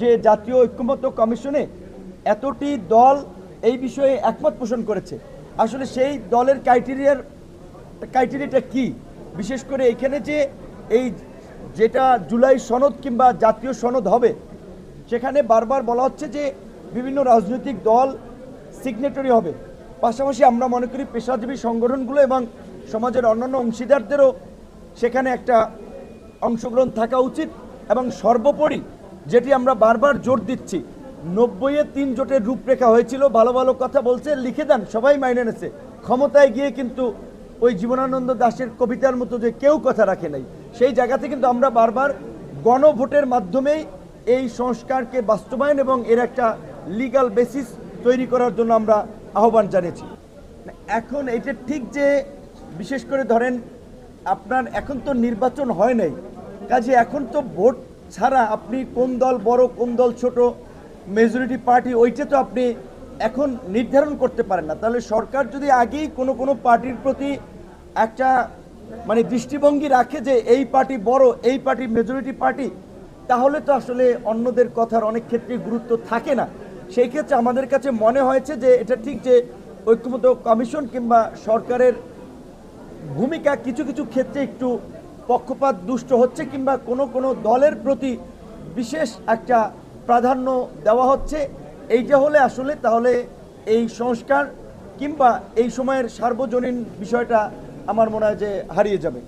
যে জাতীয় ঐক্যমত্য কমিশনে এতটি দল এই বিষয়ে একমত পোষণ করেছে। আসলে সেই দলের ক্রাইটেরিয়ার, ক্রাইটেরিয়াটা কি? বিশেষ করে এখানে যে এই যেটা জুলাই সনদ কিংবা জাতীয় সনদ হবে, সেখানে বারবার বলা হচ্ছে যে বিভিন্ন রাজনৈতিক দল সিগনেটরি হবে। পাশাপাশি আমরা মনে করি পেশাজীবী সংগঠনগুলো এবং সমাজের অন্যান্য অংশীদারদেরও সেখানে একটা অংশগ্রহণ থাকা উচিত এবং সর্বোপরি যেটি আমরা বারবার জোর দিচ্ছি। নব্বইয়ে তিন জোটের রূপরেখা হয়েছিল, ভালো ভালো কথা বলছে, লিখে দেন, সবাই মাইনে নেছে ক্ষমতায় গিয়ে কিন্তু ওই জীবনানন্দ দাশের কবিতার মতো যে কেউ কথা রাখে নাই, সেই জায়গাতে কিন্তু আমরা বারবার গণভোটের মাধ্যমেই এই সংস্কারকে বাস্তবায়ন এবং এর একটা লিগাল বেসিস তৈরি করার জন্য আমরা আহ্বান জানিয়েছি। এখন এটা ঠিক যে, বিশেষ করে ধরেন, আপনার এখন তো নির্বাচন হয় নাই, কাজে এখন তো ভোট ছাড়া আপনি কোন দল বড়, কোন দল ছোট মেজরিটি পার্টি ওইটা তো আপনি এখন নির্ধারণ করতে পারেন না। তাহলে সরকার যদি আগেই কোনো কোনো পার্টির প্রতি একটা মানে দৃষ্টিভঙ্গি রাখে যে এই পার্টি বড়, এই পার্টি মেজরিটি পার্টি তাহলে তো আসলে অন্যদের কথার অনেক ক্ষেত্রে গুরুত্ব থাকে না। সেই ক্ষেত্রে আমাদের কাছে মনে হয়েছে যে এটা ঠিক যে ঐক্যমত কমিশন কিংবা সরকারের ভূমিকা কিছু কিছু ক্ষেত্রে একটু পক্ষপাত দুষ্ট হচ্ছে কিংবা কোনো কোনো দলের প্রতি বিশেষ একটা প্রাধান্য দেওয়া হচ্ছে, এইটা হলে আসলে তাহলে এই সংস্কার কিংবা এই সময়ের সার্বজনীন বিষয়টা আমার মনে হয় যে হারিয়ে যাবে।